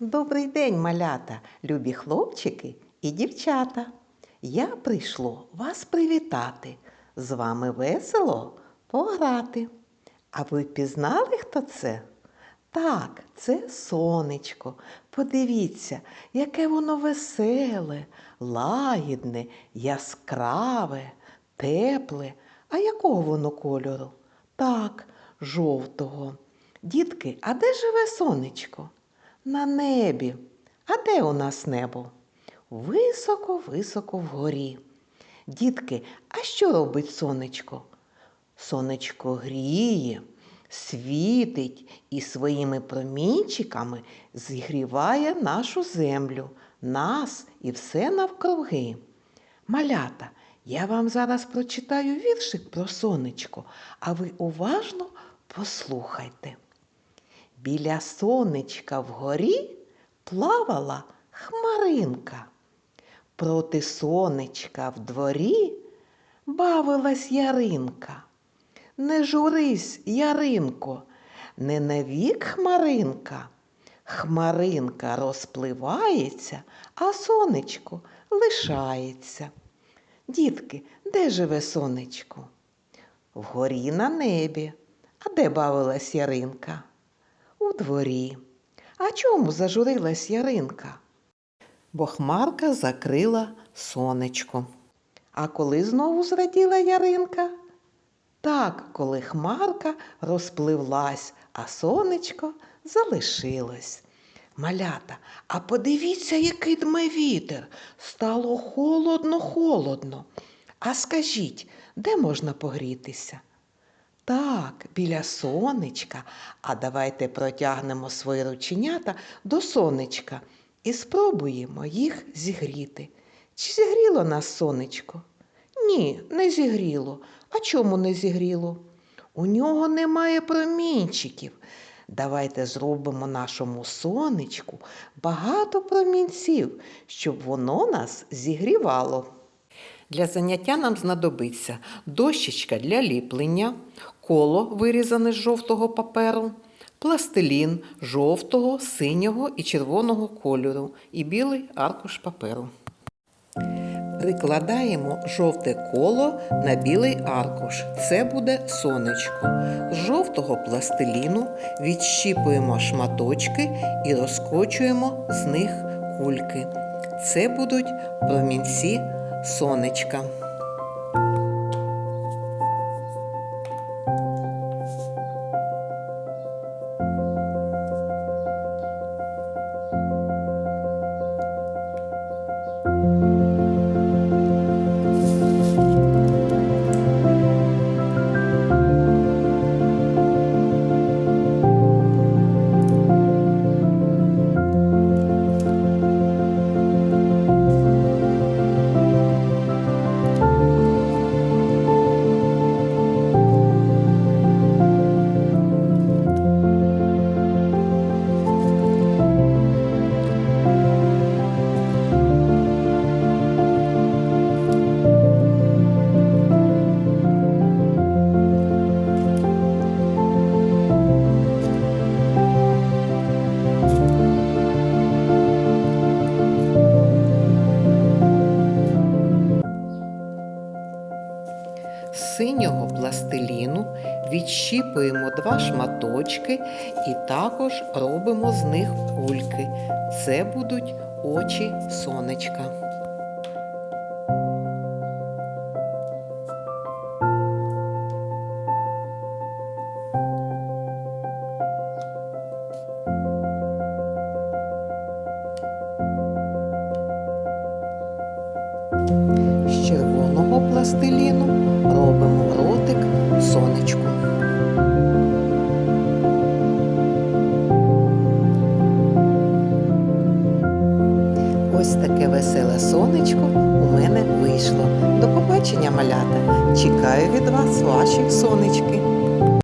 Добрий день, малята, любі хлопчики і дівчата. Я прийшло вас привітати, з вами весело пограти. А ви пізнали, хто це? Так, це сонечко. Подивіться, яке воно веселе, лагідне, яскраве, тепле. А якого воно кольору? Так, жовтого. Дітки, а де живе сонечко? На небі. А де у нас небо? Високо-високо вгорі. Дітки, а що робить сонечко? Сонечко гріє, світить і своїми промінчиками зігріває нашу землю, нас і все навкруги. Малята, я вам зараз прочитаю віршик про сонечко, а ви уважно послухайте. Біля сонечка вгорі плавала хмаринка. Проти сонечка в дворі бавилась яринка. Не журись, яринко, не навік хмаринка. Хмаринка розпливається, а сонечко лишається. Дітки, де живе сонечко? Вгорі на небі. А де бавилась яринка? Дворі. А чому зажурилась яринка? Бо хмарка закрила сонечко. А коли знову зраділа яринка? Так, коли хмарка розпливлась, а сонечко залишилось. Малята, а подивіться, який дме вітер. Стало холодно-холодно. А скажіть, де можна погрітися? Так, біля сонечка. А давайте протягнемо свої рученята до сонечка і спробуємо їх зігріти. Чи зігріло нас сонечко? Ні, не зігріло. А чому не зігріло? У нього немає промінчиків. Давайте зробимо нашому сонечку багато промінців, щоб воно нас зігрівало. Для заняття нам знадобиться дощечка для ліплення, коло вирізане з жовтого паперу, пластилін жовтого, синього і червоного кольору і білий аркуш паперу. Прикладаємо жовте коло на білий аркуш. Це буде сонечко. З жовтого пластиліну відщіпуємо шматочки і розкочуємо з них кульки. Це будуть промінці сонечка. Синього пластиліну відщіпуємо два шматочки і також робимо з них кульки. Це будуть очі сонечка. З червоного пластиліну Ось таке веселе сонечко у мене вийшло. До побачення, малята! Чекаю від вас ваші сонечки.